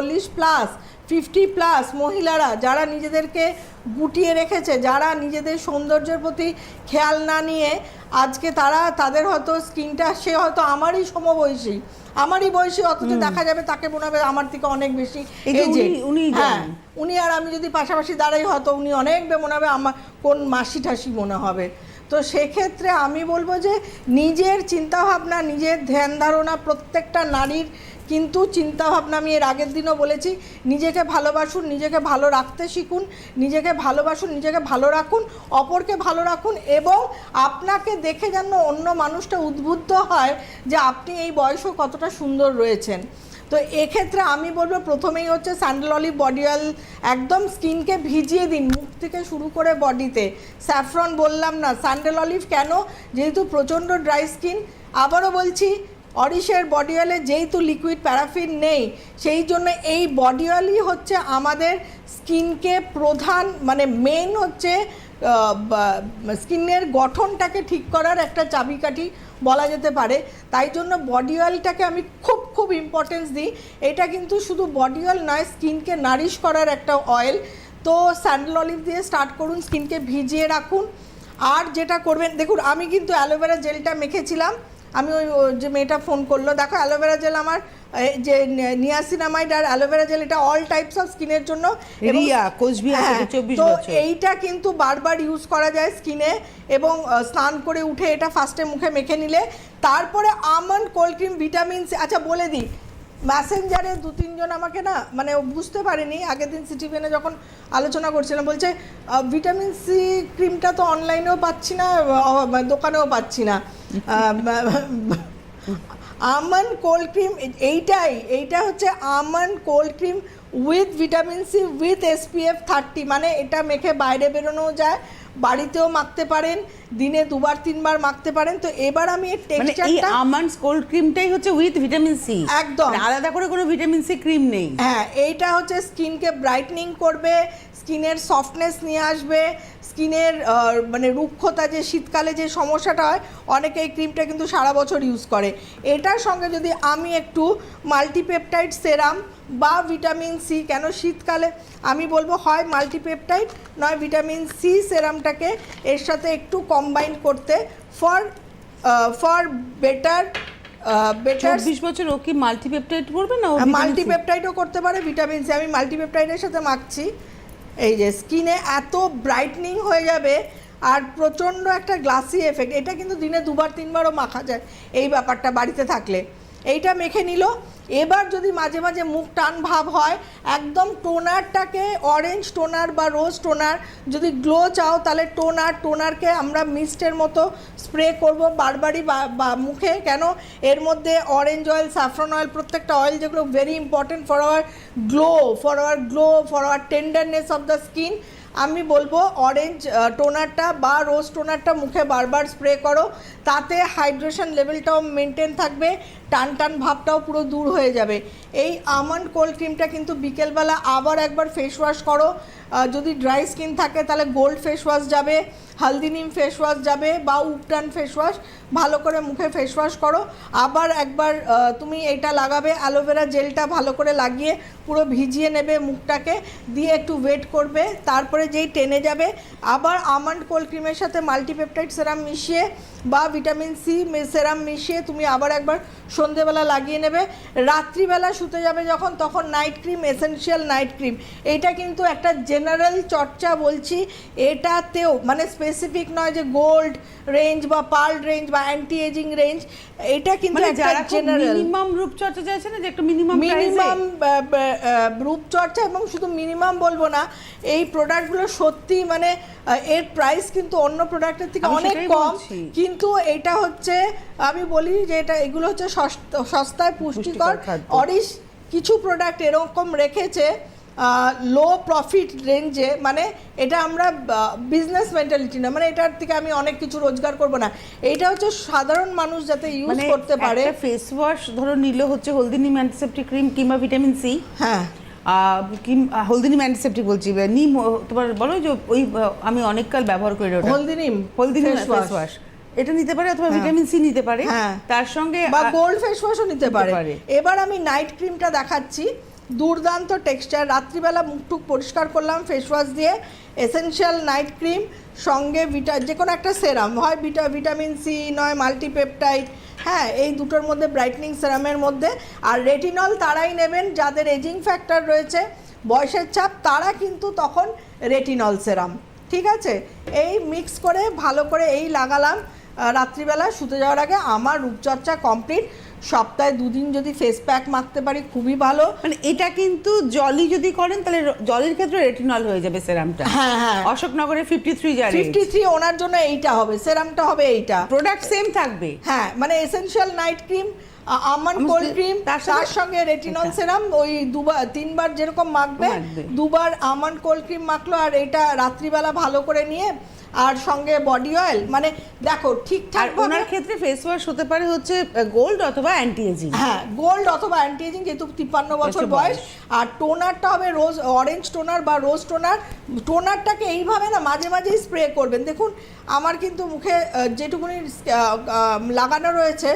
চল্লিশ plus fifty plus মহিলারা যারা নিজেদেরকে গুটিয়ে রেখেছে যারা নিজেদের সৌন্দর্যের প্রতি খেয়াল না নিয়ে আজকে তারা তাদের হয়তো স্কিনটা সে হয়তো আমারই সমবয়সী আমারই বয়সী অথচ দেখা যাবে তাকে মনে হবে আমার থেকে অনেক বেশি। উনি- হ্যাঁ উনি আর আমি যদি পাশাপাশি দাঁড়াই হয়তো উনি অনেক মনে হবে আমার কোন মাসি ঠাসি মনে হবে তো সেক্ষেত্রে আমি বলব যে নিজের চিন্তাভাবনা, নিজের ধ্যান ধারণা প্রত্যেকটা নারীর কিন্তু চিন্তাভাবনা আমি এর আগের দিনও বলেছি। নিজেকে ভালোবাসুন, নিজেকে ভালো রাখতে শিখুন, নিজেকে ভালোবাসুন, নিজেকে ভালো রাখুন, অপরকে ভালো রাখুন এবং আপনাকে দেখে যেন অন্য মানুষটা উদ্বুদ্ধ হয় যে আপনি এই বয়সেও কতটা সুন্দর রয়েছেন। তো এক্ষেত্রে আমি বলব প্রথমেই হচ্ছে স্যান্ডেল অলিভ বডি অয়েল একদম স্কিনকে ভিজিয়ে দিন, মুখ থেকে শুরু করে বডিতে। স্যাফরন বললাম না, স্যান্ডেল অলিভ কেন? যেহেতু প্রচণ্ড ড্রাই স্কিন, আবারও বলছি অরিশের বডি অয়েলে যেহেতু লিকুইড প্যারাফিন নেই, সেই জন্য এই বডি অয়েলই হচ্ছে আমাদের স্কিনকে প্রধান মানে মেন হচ্ছে স্কিনের গঠনটাকে ঠিক করার একটা চাবিকাঠি। বলা যেতে পারে। তাই জন্য বডি অয়েলটাকে আমি খুব খুব ইম্পর্টেন্স দিই। এটা কিন্তু শুধু বডি অয়েল নয়, স্কিনকে নারিশ করার একটা অয়েল তো স্যান্ডেল অলিভ দিয়ে স্টার্ট করুন, স্কিনকে ভিজিয়ে রাখুন। আর যেটা করবেন, দেখুন, আমি কিন্তু অ্যালোভেরা জেলটা মেখেছিলাম। আমি ওই যে মেয়েটা ফোন করল, দেখো অ্যালোভেরা জেল আমার যে নিয়াসিনামাইড আর অ্যালোভেরা জেল এটা অল টাইপস অফ স্কিনের জন্য রিয়া, কোচবিহার হ্যাঁ, 24 তো এইটা কিন্তু বারবার ইউজ করা যায় স্কিনে এবং স্নান করে উঠে এটা ফার্স্টে মুখে মেখে নিলে। তারপরে almond cold cream vitamin C আচ্ছা বলে দিই ম্যাসেঞ্জারে দু তিনজন আমাকে না মানে বুঝতে পারেনি আগের দিন সিটি সিটিভেনে যখন আলোচনা করছিলাম বলছে ভিটামিন সি ক্রিমটা তো অনলাইনেও পাচ্ছি না দোকানেও পাচ্ছি না। আমন্ড কোল্ড ক্রিম এইটাই এইটা হচ্ছে almond cold cream with vitamin C with SPF thirty মানে এটা মেখে বাইরে বেরোনোও যায় বাড়িতেও মাখতে পারেন দিনে দুবার তিনবার মাখতে পারেন তো এবার আমি এর মানে টেক্সচারটা আমন্ডস কোল্ড ক্রিমটাই হচ্ছে উইথ ভিটামিন সি একদম। আলাদা করে কোনো ভিটামিন সি ক্রিম নেই হ্যাঁ এইটা হচ্ছে স্কিনকে ব্রাইটনিং করবে স্কিনের সফটনেস নিয়ে আসবে স্কিনের মানে রুক্ষতা যে শীতকালে যে সমস্যাটা হয় অনেকে এই ক্রিমটা কিন্তু সারা বছর ইউজ করে। এটার সঙ্গে যদি আমি একটু মাল্টিপেপটাইড সেরাম বা ভিটামিন সি কেন শীতকালে আমি বলব হয় মাল্টিপেপটাইড নয় ভিটামিন সি সেরামটাকে এর সাথে একটু কম্বাইন করতে ফর ফর বেটার বেটার চব্বিশ বছর ও কি মাল্টিপেপটাইড করবে না মাল্টিপেপটাইডও করতে পারে ভিটামিন সি আমি মাল্টিপেপটাইডের সাথে মাখছি। এই যে স্কিনে এত ব্রাইটনিং হয়ে যাবে আর প্রচণ্ড একটা গ্লাসি এফেক্ট এটা কিন্তু দিনে দুবার, তিনবারও মাখা যায়। এই ব্যাপারটা বাড়িতে থাকলে। এইটা মেখে নিল। এবার যদি মাঝে মাঝে মুখ টান ভাব হয়, একদম টোনারটাকে অরেঞ্জ টোনার বা রোজ টোনার যদি গ্লো চাও, তাহলে টোনার, টোনারকে আমরা মিস্টের মতো স্প্রে করব বারবারই বা মুখে। কেন? এর মধ্যে অরেঞ্জ অয়েল স্যাফরন অয়েল প্রত্যেকটা অয়েল যেগুলো very important for our glow for our glow for our tenderness of the skin আমি বলব অরেঞ্জ টোনারটা বা রোজ টোনারটা মুখে বারবার স্প্রে করো। তাতে হাইড্রেশন লেভেলটাও মেনটেন থাকবে টান টান ভাবটাও পুরো দূর হয়ে যাবে। এই আমন্ড কোল্ড ক্রিমটা কিন্তু বিকেলবেলা আবার একবার ফেস ওয়াশ করো। যদি ড্রাই স্কিন থাকে, তাহলে গোল্ড ফেস ওয়াশ যাবে, হালদি নিম ফেস ওয়াশ যাবে বা উপটান ফেস ওয়াশ ভালো করে মুখে ফেস ওয়াশ করো। আবার একবার তুমি এটা লাগাবে অ্যালোভেরা জেলটা ভালো করে লাগিয়ে পুরো ভিজিয়ে নেবে মুখটাকে, দিয়ে একটু ওয়েট করবে, তারপরে যেই টেনে যাবে, আবার আমন্ড কোল্ড ক্রিমের সাথে মাল্টিপেপটাইড সেরাম মিশিয়ে বা ভিটামিন সি সেরাম মিশিয়ে তুমি আবার একবার সন্ধেবেলা লাগিয়ে নেবে। রাত্রিবেলা শুতে যাবে যখন, তখন night cream essential night cream এইটা কিন্তু একটা জেনারেল চর্চা বলছি এটাতেও মানে স্পেসিফিক নয় যে গোল্ড রেঞ্জ বা পার্ল রেঞ্জ বা অ্যান্টি এজিং রেঞ্জ এটা কিন্তু মানে একটা জেনারেল মিনিমাম রূপচর্চা চাইছে না যে একটা মিনিমাম মিনিমাম রূপচর্চা এবং শুধু মিনিমাম বলব না এই প্রোডাক্টগুলো সত্যি মানে এর প্রাইস কিন্তু অন্য প্রোডাক্টের থেকে অনেক কম। কিন্তু এটা হচ্ছে আমি বলি যে এটা এগুলো হচ্ছে সস্ত- সস্তায় পুষ্টিকর। পুষ্টিকর অরিশ কিছু প্রোডাক্ট এরকম রেখেছে লো প্রফিট রেঞ্জে মানে এটা আমরা বিজনেস মেন্টালিটি না মানে এটার থেকে আমি অনেক কিছু রোজগার করব না। এইটা হচ্ছে সাধারণ মানুষ যাতে ইউজ মানে করতে পারে। ফেস ওয়াশ ধরো নিলে হচ্ছে হলদি নিম অ্যান্টিসেপ্টিক ক্রিম কিংবা ভিটামিন সি হ্যাঁ। হলদি নিম অ্যান্টিসেপ্টিক বলছি নিম তোমার বলো যে ওই আমি অনেককাল ব্যবহার করি ওটা। হলদি নিম হলদি নিম ফেস। ওয়াশ এটা নিতে পারে অথবা ভিটামিন সি নিতে পারে। হ্যাঁ। তার সঙ্গে বা গোল্ড ফেস ওয়াশও নিতে পারে। এবার আমি নাইট ক্রিমটা দেখাচ্ছি। দুর্দান্ত টেক্সচার রাত্রিবেলা মুখ টুক পরিষ্কার করলাম ফেস ওয়াশ দিয়ে এসেনশিয়াল নাইট ক্রিম সঙ্গে ভিটা যে কোনো একটা সেরাম হয় ভিটা ভিটামিন সি নয় মাল্টিপেপটাইড হ্যাঁ এই দুটোর মধ্যে ব্রাইটনিং সেরামের মধ্যে। আর রেটিনল তারাই নেবেন, যাদের এজিং ফ্যাক্টর রয়েছে, বয়সের চাপ, তারা কিন্তু তখন রেটিনল সেরাম ঠিক আছে? এই মিক্স করে, ভালো করে এই লাগালাম। রাত্রিবেলা শুতে যাওয়ার আগে আমার রূপচর্চা কমপ্লিট সপ্তাহে দুদিন যদি ফেস প্যাক মাখতে পারি খুবই ভালো। মানে এটা কিন্তু জলই যদি করেন তাহলে জলের ক্ষেত্রে রেটিনল হয়ে যাবে সেরামটা হ্যাঁ হ্যাঁ। অশোকনগরে ফিফটি থ্রি যায় ফিফটি থ্রি ওনার জন্য এইটা হবে সেরামটা হবে এইটা। প্রোডাক্ট সেম থাকবে। হ্যাঁ মানে এসেন্সিয়াল নাইট ক্রিম আমন্ড আমার কোল্ড ক্রিম তার সঙ্গে রেটিনল সেরাম ওই দুবার তিনবার যেরকম মাখবে। দুবার আমন্ড কোল্ড ক্রিম মাখলো আর এটা রাত্রিবেলা ভালো করে নিয়ে আর সঙ্গে বডি অয়েল মানে দেখো ঠিকঠাক ওনার ক্ষেত্রে ফেস ওয়াশ হতে পারে হচ্ছে গোল্ড অথবা অ্যান্টি এজিং হ্যাঁ গোল্ড অথবা অ্যান্টি এজিং যেহেতু তিপ্পান্ন বছর বছর বয়স। আর টোনারটা হবে রোজ অরেঞ্জ টোনার বা রোজ টোনার টোনারটাকে এইভাবে না মাঝে মাঝেই স্প্রে করবেন দেখুন আমার কিন্তু মুখে যেটুকুনি লাগানো রয়েছে